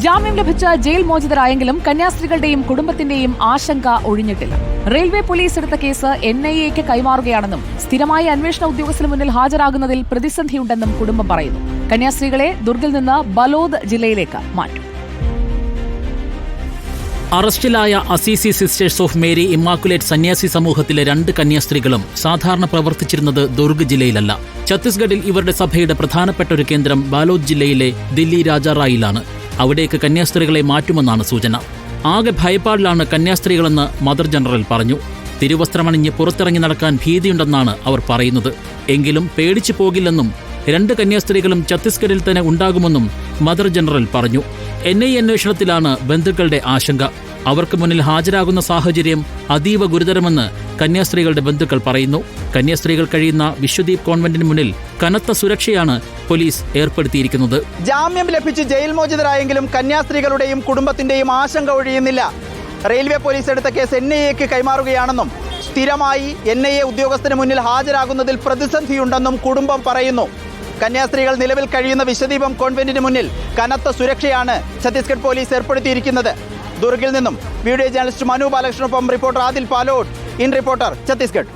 ജാമ്യം ലഭിച്ച ജയിൽ മോചിതരായെങ്കിലും കന്യാസ്ത്രീകളുടെയും കുടുംബത്തിന്റെയും ആശങ്ക ഒഴിഞ്ഞിട്ടില്ല. റെയിൽവേ പോലീസ് എടുത്ത കേസ് എൻ ഐ എക്ക് കൈമാറുകയാണെന്നും സ്ഥിരമായി അന്വേഷണ ഉദ്യോഗസ്ഥന് മുന്നിൽ ഹാജരാകുന്നതിൽ പ്രതിസന്ധിയുണ്ടെന്നും കുടുംബം പറയുന്നു. കന്യാസ്ത്രീകളെ ദുർഗിൽ നിന്ന് ബലോദ് ജില്ലയിലേക്ക് മാറ്റും. അറസ്റ്റിലായ Assisi sisters of Mary immaculate സന്യാസി സമൂഹത്തിലെ രണ്ട് കന്യാസ്ത്രീകളും സാധാരണ പ്രവർത്തിച്ചിരുന്നത് ദുർഗ് ജില്ലയിലല്ല. ഛത്തീസ്ഗഡിൽ ഇവരുടെ സഭയുടെ പ്രധാനപ്പെട്ട ഒരു കേന്ദ്രം ബാലോദ് ജില്ലയിലെ ദില്ലി രാജാറായിലാണ്. അവിടേക്ക് കന്യാസ്ത്രീകളെ മാറ്റുമെന്നാണ് സൂചന. ആകെ ഭയപ്പാടിലാണ് കന്യാസ്ത്രീകളെന്ന് മദർ ജനറൽ പറഞ്ഞു. തിരുവസ്ത്രമണിഞ്ഞ് പുറത്തിറങ്ങി നടക്കാൻ ഭീതിയുണ്ടെന്നാണ് അവർ പറയുന്നത്. എങ്കിലും പേടിച്ചു പോകില്ലെന്നും രണ്ട് കന്യാസ്ത്രീകളും ഛത്തീസ്ഗഡിൽ തന്നെ ഉണ്ടാകുമെന്നും മദർ ജനറൽ പറഞ്ഞു. എൻ ഐ അന്വേഷണത്തിലാണ് ബന്ധുക്കളുടെ ആശങ്ക. അവർക്ക് മുന്നിൽ ഹാജരാകുന്ന സാഹചര്യം അതീവ ഗുരുതരമെന്ന് കന്യാസ്ത്രീകളുടെ ബന്ധുക്കൾ പറയുന്നു. കന്യാസ്ത്രീകൾ കഴിയുന്ന വിശ്വദീപ് കോൺവെന്റിന് മുന്നിൽ കനത്ത സുരക്ഷയാണ് പോലീസ് ഏർപ്പെടുത്തിയിരിക്കുന്നത്. ജാമ്യം ലഭിച്ച് ജയിൽ മോചിതരായെങ്കിലും കന്യാസ്ത്രീകളുടെയും കുടുംബത്തിന്റെയും ആശങ്ക ഒഴിയുന്നില്ല. റെയിൽവേ പോലീസ് എടുത്ത കേസ് എൻ ഐ എക്ക് കൈമാറുകയാണെന്നും സ്ഥിരമായി എൻ ഐ എ ഉദ്യോഗസ്ഥന് മുന്നിൽ ഹാജരാകുന്നതിൽ പ്രതിസന്ധിയുണ്ടെന്നും കുടുംബം പറയുന്നു. കന്യാസ്ത്രീകൾ നിലവിൽ കഴിയുന്ന വിശ്വദീപം കോൺവെന്റിന് മുന്നിൽ കനത്ത സുരക്ഷയാണ് ഛത്തീസ്ഗഡ് പോലീസ് ഏർപ്പെടുത്തിയിരിക്കുന്നത്. ദുർഗിൽ നിന്നും video journalist Manu ബാലകൃഷ്ണനൊപ്പം reporter Adil Palot. In reporter Chhattisgarh.